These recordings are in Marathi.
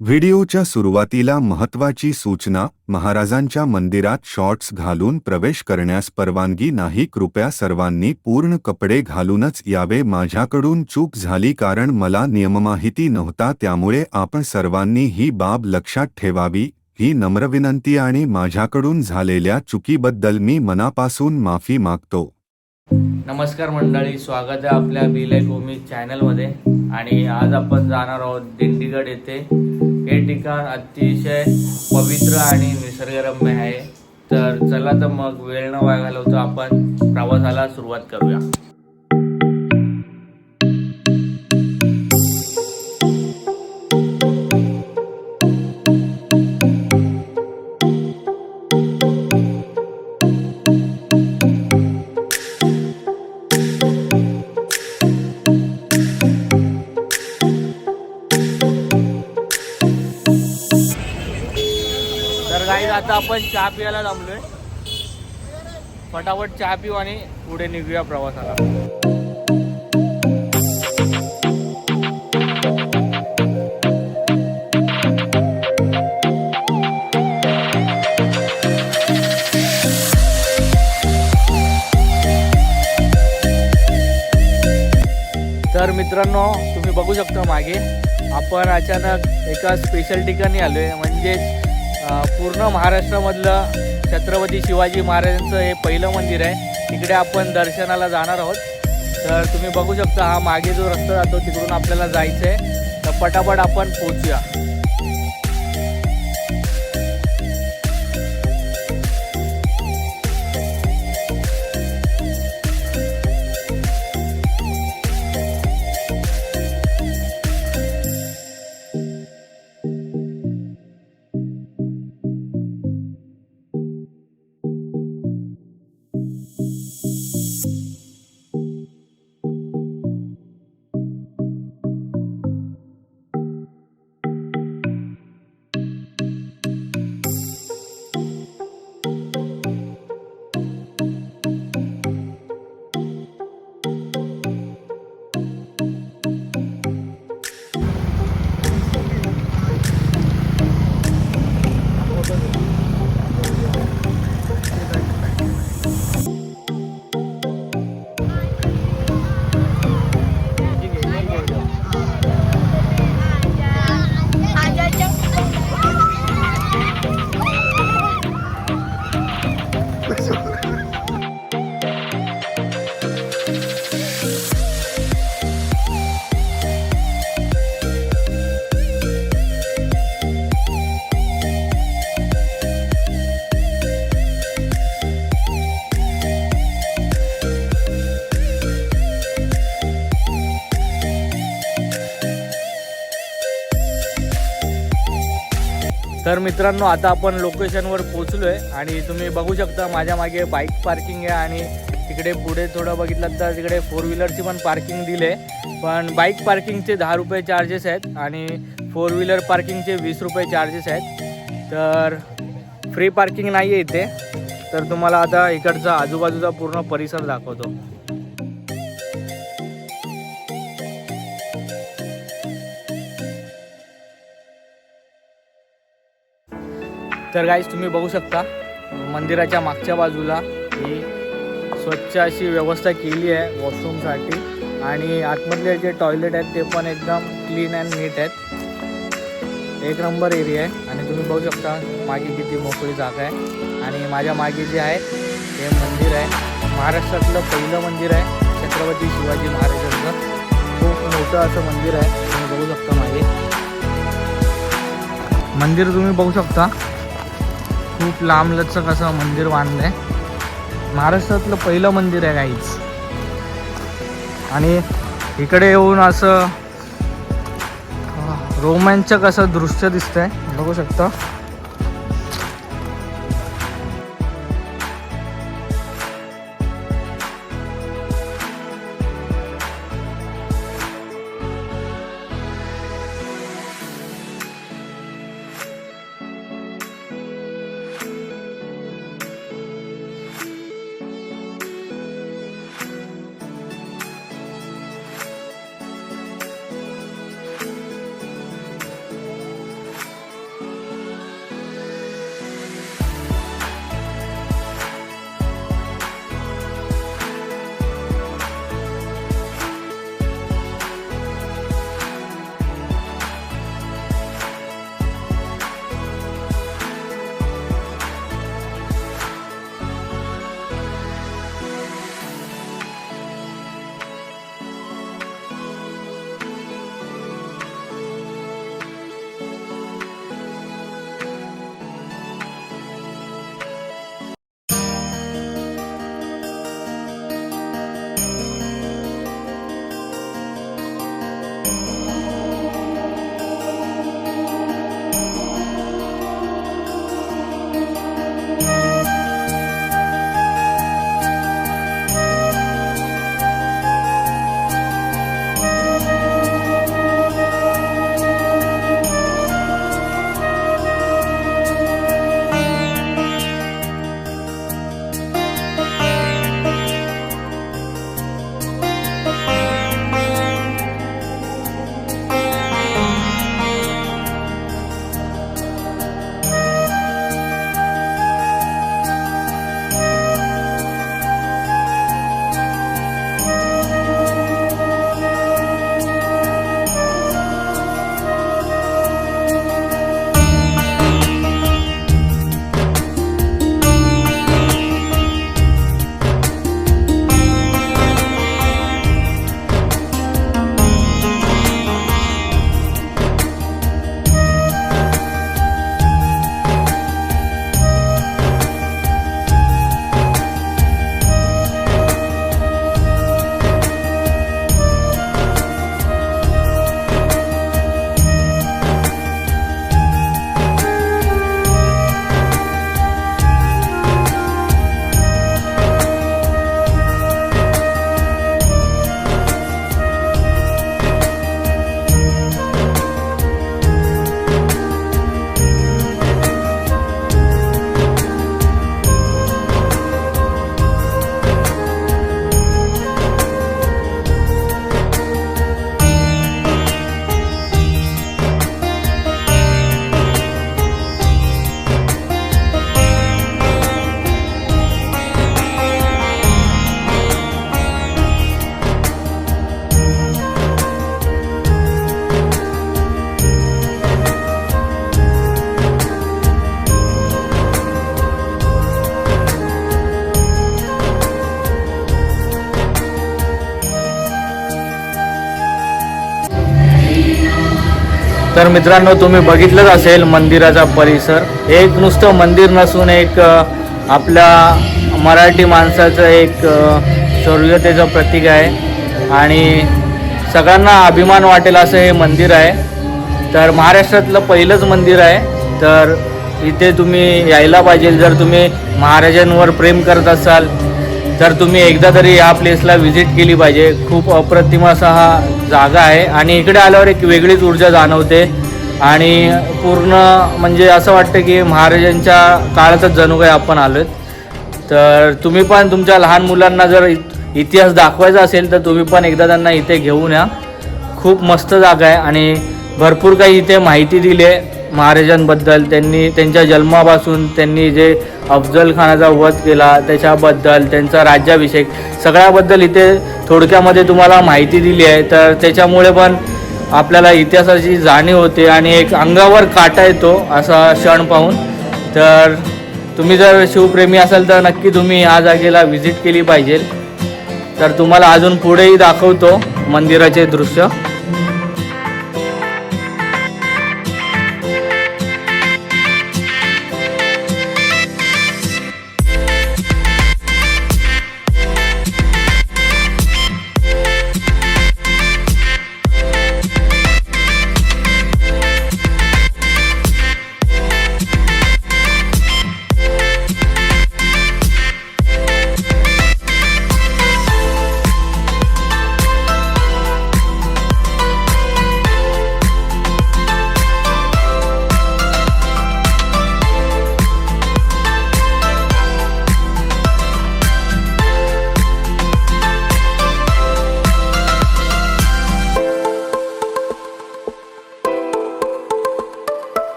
व्हिडिओच्या सुरुवातीला महत्वाची सूचना महाराजांच्या मंदिरात शॉर्ट्स घालून प्रवेश करण्यास परवानगी नाही कृपया सर्वांनी पूर्ण कपडे घालूनच यावे माझ्याकडून चूक झाली कारण मला नियममाहिती नव्हता त्यामुळे आपण सर्वांनी ही बाब लक्षात ठेवावी ही नम्र विनंती आणि माझ्याकडून झालेल्या चुकीबद्दल मी मनापासून माफी मागतो. नमस्कार मंडळी स्वागत आहे आपल्या बिले भूमी चॅनलमध्ये आणि आज आपण जाणार आहोत दिंडीगड येथे. हे ठिकाण अतिशय पवित्र आणि निसर्गरम्य आहे. तर चला तर मग वेळ न वाया घालवतो आपण प्रवासाला सुरुवात करूया. आपण चहा पियाला जमलोय. फटाफट चहा पिऊ आणि पुढे निघूया प्रवासाला. तर मित्रांनो तुम्ही बघू शकता मागे आपण अचानक एका स्पेशल ठिकाणी आलो आहे म्हणजेच पूर्ण महाराष्ट्रामधलं छत्रपती शिवाजी महाराजांचं हे पहिलं मंदिर आहे. तिकडे आपण दर्शनाला जाणार आहोत. तर तुम्ही बघू शकता हा मागे जो रस्ता जातो तिकडून आपल्याला जायचं आहे तर पटापट आपण पोचूया मित्रांनो आता आपण लोकेशनवर पोचलो आहे आणि तुम्ही बघू शकता माझ्या मागे बाईक पार्किंग आहे आणि तिकडे पुढे थोडं बघितलं तर तिकडे फोर व्हीलरची पण पार्किंग दिले पण बाईक पार्किंगचे दहा रुपये चार्जेस आहेत आणि फोर व्हीलर पार्किंगचे वीस रुपये चार्जेस आहेत. तर फ्री पार्किंग नाही आहे इथे. तर तुम्हाला आता इकडचा आजूबाजूचा पूर्ण परिसर दाखवतो. तर गाईज तुम्ही बघू शकता मंदिराच्या मागच्या बाजूला ही स्वच्छ अशी व्यवस्था केली आहे वॉशरूमसाठी आणि आतमधले जे टॉयलेट आहेत ते पण एकदम क्लीन अँड नीट आहेत. एक नंबर एरिया आहे. आणि तुम्ही बघू शकता मागे किती मोकळी जागा आहे. आणि माझ्या मागे जे आहे हे मंदिर आहे. महाराष्ट्रातलं पहिलं मंदिर आहे छत्रपती शिवाजी महाराजांचं. खूप मोठं असं मंदिर आहे. तुम्ही बघू शकता मागे. मंदिर तुम्ही बघू शकता. खूप लांबलचक असं मंदिर बांधलं आहे महाराष्ट्रातलं पहिलं मंदिर आहे काहीच. आणि इकडे येऊन असं रोमांचक असं दृश्य दिसतंय. बघू शकता. तर मित्रांनो तुम्ही बघितलंच असेल मंदिराचा परिसर. एक नुसतं मंदिर नसून एक आपल्या मराठी माणसाचं एक स्वर्गतेचं प्रतीक आहे. आणि सगळ्यांना अभिमान वाटेल असं हे मंदिर आहे. तर महाराष्ट्रातलं पहिलंच मंदिर आहे. तर इथे तुम्ही यायला पाहिजे. जर तुम्ही महाराजांवर प्रेम करत असाल तर तुम्ही एकदा तरी या प्लेसला व्हिजिट केली पाहिजे. खूप अप्रतिम असा हा जागा आहे. आणि इकडे आल्यावर एक वेगळीच ऊर्जा जाणवते. आणि पूर्ण म्हणजे असं वाटतं की महाराजांच्या काळातच जणू काही आपण आलोत. तर तुम्ही पण तुमच्या लहान मुलांना जर इतिहास दाखवायचा असेल तर तुम्ही पण एकदा त्यांना इथे घेऊन या. खूप मस्त जागा आहे. आणि भरपूर काही इथे माहिती दिली आहे. महाराजांबद्दल त्यांनी त्यांच्या जन्मापासून त्यांनी जे अफजल खानाचा वध केला त्याच्याबद्दल त्यांचा राज्याभिषेक सगळ्याबद्दल इथे थोडक्यामध्ये तुम्हाला माहिती दिली आहे. तर त्याच्यामुळे पण आपल्याला इतिहासाची जाणीव होते आणि एक अंगावर काटा येतो असा क्षण पाहून. तर तुम्ही जर शिवप्रेमी असाल तर नक्की तुम्ही या जागेला व्हिजिट केली पाहिजे. तर तुम्हाला अजून पुढेही दाखवतो मंदिराचे दृश्य.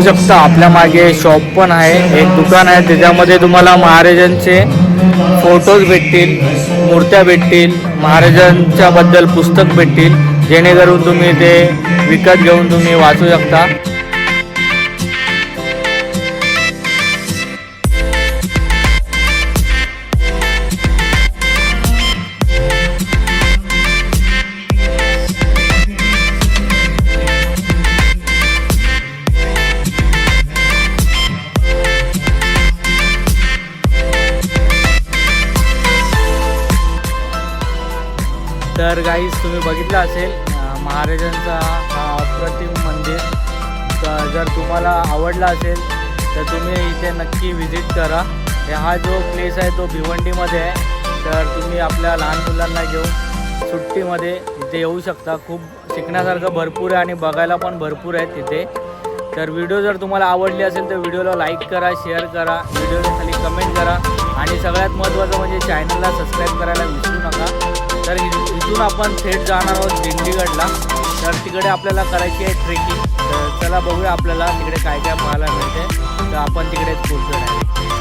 बघू शकता आपल्या मागे शॉप पण आहे एक दुकान आहे त्याच्यामध्ये तुम्हाला महाराजांचे फोटोज भेटतील मूर्त्या भेटतील महाराजांच्या बद्दल पुस्तक भेटतील जेणेकरून तुम्ही ते विकत घेऊन तुम्ही वाचू शकता. तर गाईज तुम्ही बघितलं असेल महाराजांचा हा अप्रतिम मंदिर. तर जर तुम्हाला आवडला असेल तर तुम्ही इथे नक्की व्हिजिट करा. हा जो प्लेस आहे तो भिवंडीमध्ये आहे. तर तुम्ही आपल्या लहान मुलांना घेऊन सुट्टीमध्ये इथे येऊ शकता. खूप शिकण्यासारखं भरपूर आहे आणि बघायला पण भरपूर आहे तिथे. तर व्हिडिओ जर तुम्हाला आवडली असेल तर व्हिडिओला लाईक करा शेअर करा. व्हिडिओला खाली कमेंट करा. आणि सगळ्यात महत्त्वाचं म्हणजे चॅनलला सबस्क्राईब करायला विसरू नका. तर तिथून आपण थेट जाणार आहोत दिंडीगडला तर तिकडे आपल्याला करायची आहे ट्रेकिंग तर चला बघूया आपल्याला तिकडे काय काय पाहायला मिळते तर आपण तिकडेच पोहोचणार आहे.